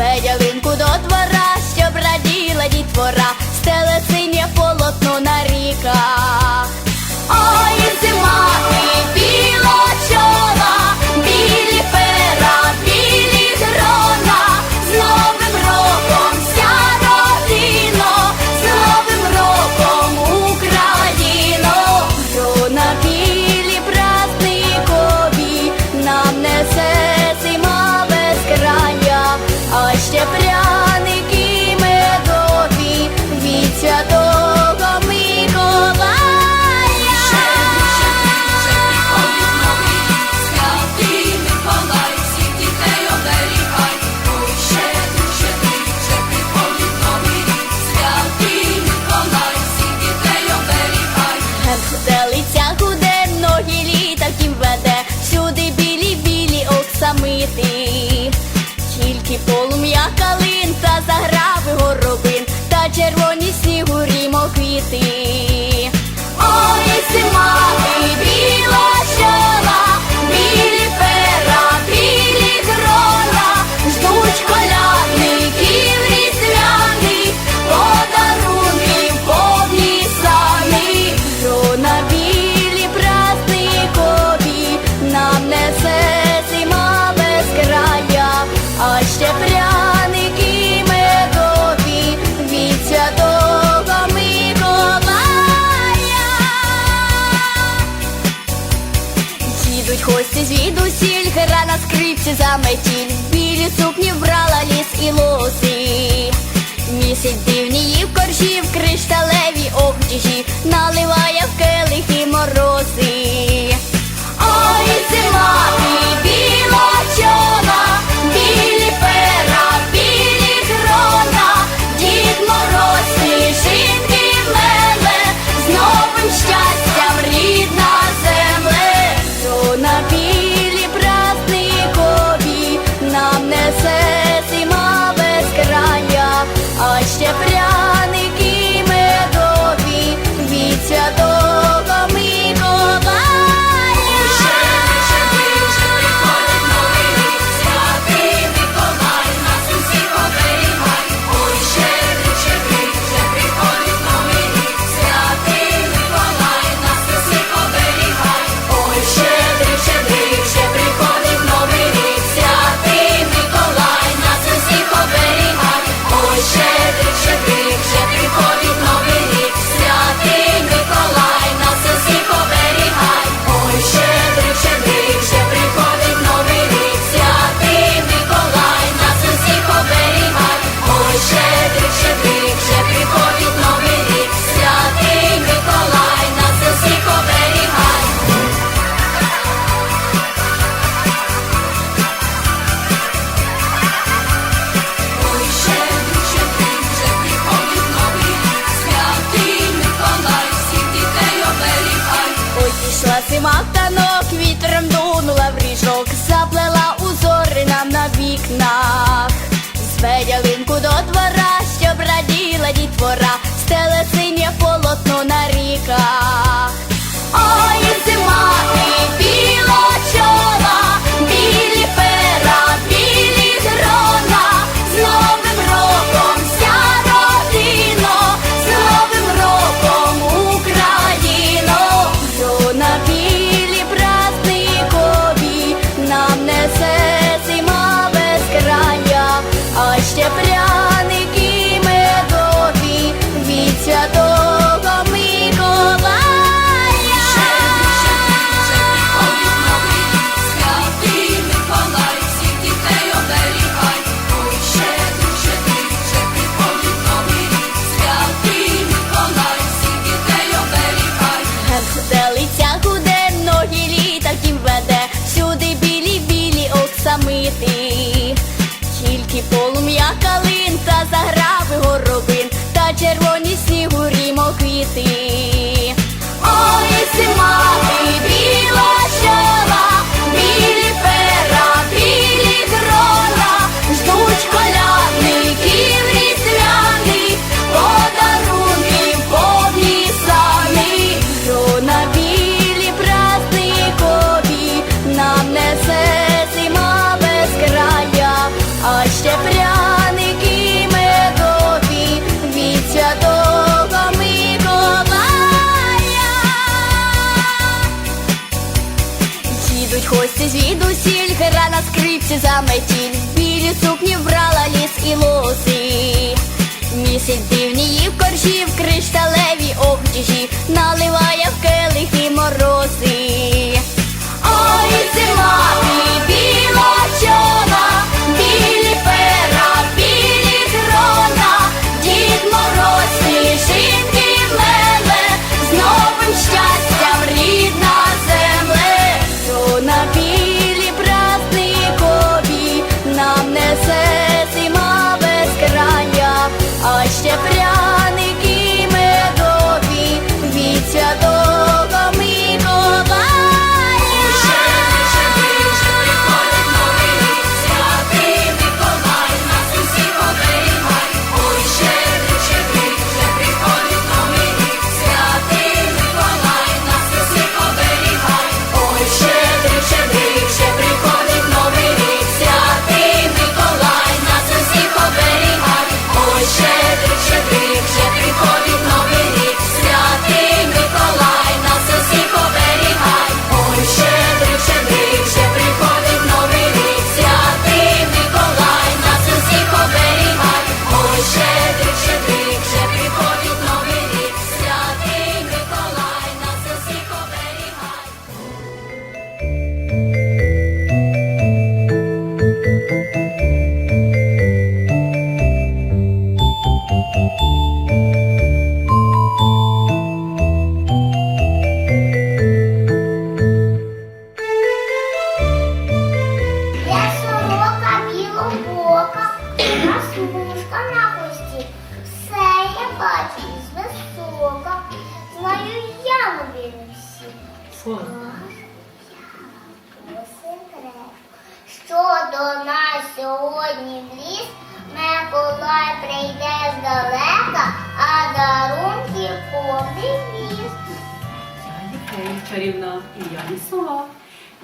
Федялинку до двора, щоб раділа дітвора, стеле синє полотно на ріках. Ой, я калинка та заграв горобин, та червоні снігу снігурі моквіти. сонці заметіль, білі сукні брала ліс і лоси, місяць дивні її в коржі, в кришталеві обтяжі, наливає в келихи морози. річку до двора, щоб раділа дітвора, стеле синє полотно на ріках. Ой, зима! червоні снігурі мохвіти. Скрипці заметіль, білі сукні брала ліс і лоси. Місяць дивніє в коржі, в кришталеві обтяжі, наливає в келихи морози. Ой, зима, на на хвості. Все я бачу з висока, знаю я нові всі. Що до нас сьогодні в ліс, Миколай прийде здалека, а дарунків повний віз. Я є чарівна, і я лісова.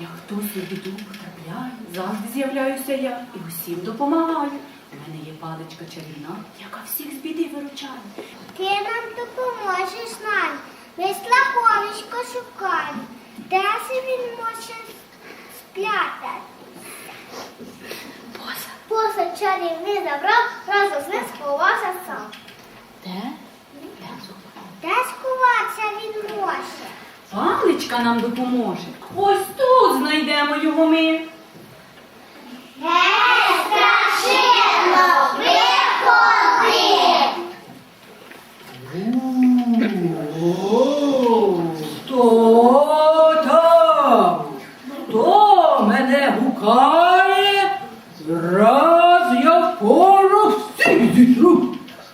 Як хтось у біду потрапляє, завжди з'являюся я і усім допомагаю. У мене є паличка чарівна, яка всіх з біди виручає. Ти нам допоможеш нам, ми слаховичко шукаємо. Де це він може спрятати? Боса. Посад чарівний забрав, разом з ним сховався сам. Де? Де сховатися він може? Паличка нам допоможе. Ось тут знайдемо його ми. Гей, страшило, виходи! Хто там? Хто мене гукає? Раз я впору всіх зітру.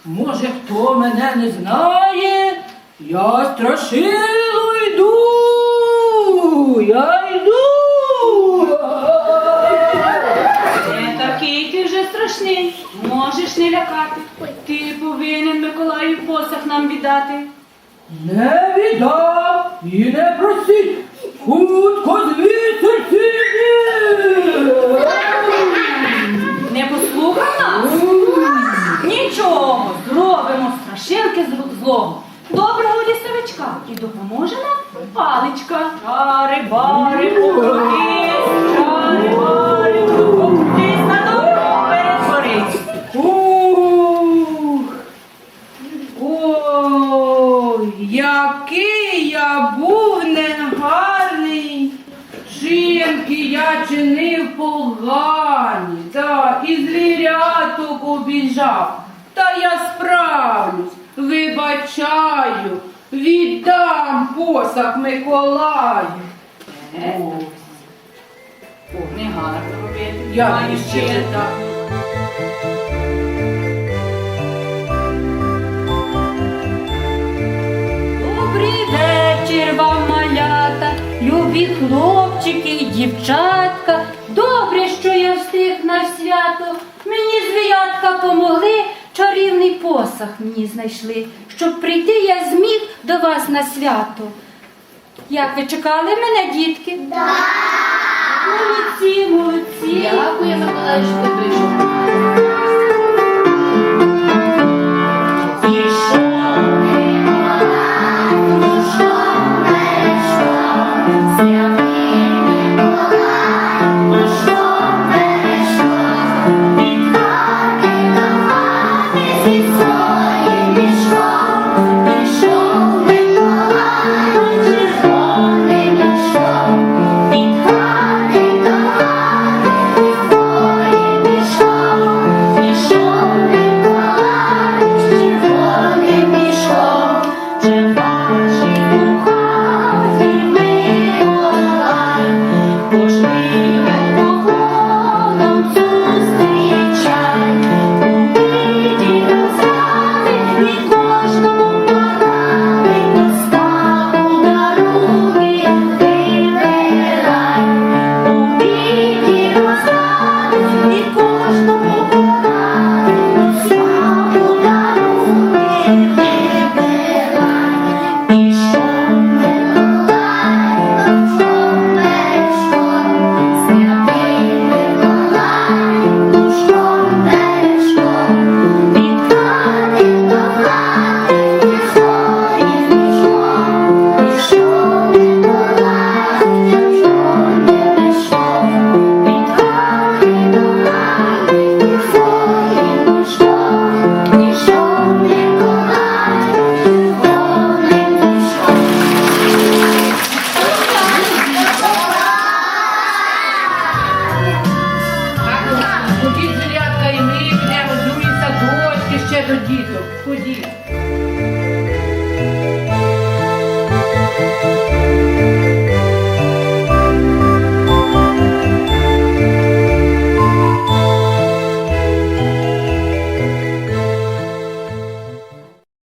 Може, хто мене не знає? Я страшило йду. Я йду. Не такий ти вже страшний, можеш не лякати. Ти повинен Миколаю посах нам віддати. Не віддам і не просіть. Хутко звідси сіді! Не послухав нас? Нічого, зробимо страшилки з злом. Доброго лісовичка і допоможе нам паличка. Чари бари покрутись, посах Миколаю. О, не гарно робити. Я ще ще так. Добрий вечір вам, малята, любі хлопчики і дівчатка. Добре, що я встиг на свято. Мені звірятка помогли, чарівний посах мені знайшли, щоб прийти я зміг до вас на свято. Як ви чекали мене, дітки? Да. Молодці, молодці. Дякую, Миколай, що прийшов.